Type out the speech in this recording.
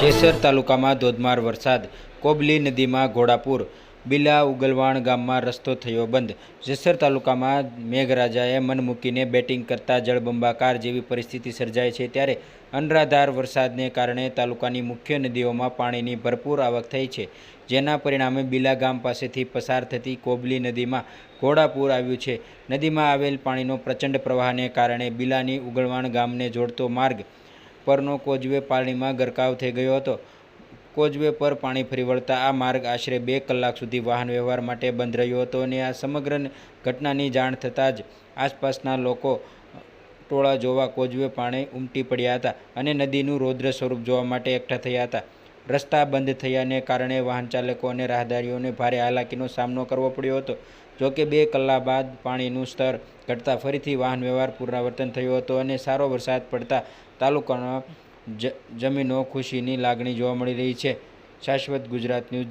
જેસર તાલુકામાં ધોધમાર વરસાદ. કોબલી નદીમાં ઘોડાપુર. બિલા ઉગલવાણ ગામમાં રસ્તો થયો બંધ. જેસર તાલુકામાં મેઘરાજાએ મન મૂકીને બેટિંગ કરતા જળબંબાકાર જેવી પરિસ્થિતિ સર્જાઈ છે ત્યારે અનરાધાર વરસાદને કારણે તાલુકાની મુખ્ય નદીઓમાં પાણીની ભરપૂર આવક થઈ છે. જેના પરિણામે બિલા ગામ પાસેથી પસાર થતી કોબલી નદીમાં ઘોડાપુર આવ્યું છે. નદીમાં આવેલ પાણીનો પ્રચંડ પ્રવાહને કારણે બિલાની ઉગલવાણ ગામને જોડતો માર્ગ પરનો કોઝવે પાણીમાં ગરકાવ થઈ ગયો હતો. કોઝવે પર પાણી ફરી વળતા આ માર્ગ આશરે બે કલાક સુધી વાહન વ્યવહાર માટે બંધ રહ્યો હતો અને આ સમગ્ર ઘટનાની જાણ થતાં જ આસપાસના લોકો ટોળા જોવા કોઝવે પાણી ઉમટી પડ્યા હતા અને નદીનું રૌદ્ર સ્વરૂપ જોવા માટે એકઠા થયા હતા. રસ્તા બંધ થયાને કારણે વાહન ચાલકો અને રાહદારીઓને ભારે હાલાકીનો સામનો કરવો પડ્યો હતો. જોકે બે કલાક બાદ પાણીનું સ્તર ઘટતા ફરીથી વાહન વ્યવહાર પુનરાવર્તન થયો હતો અને સારો વરસાદ પડતા તાલુકાના જમીનો ખુશીની લાગણી જોવા મળી રહી છે. શાશ્વત ગુજરાત ન્યૂઝ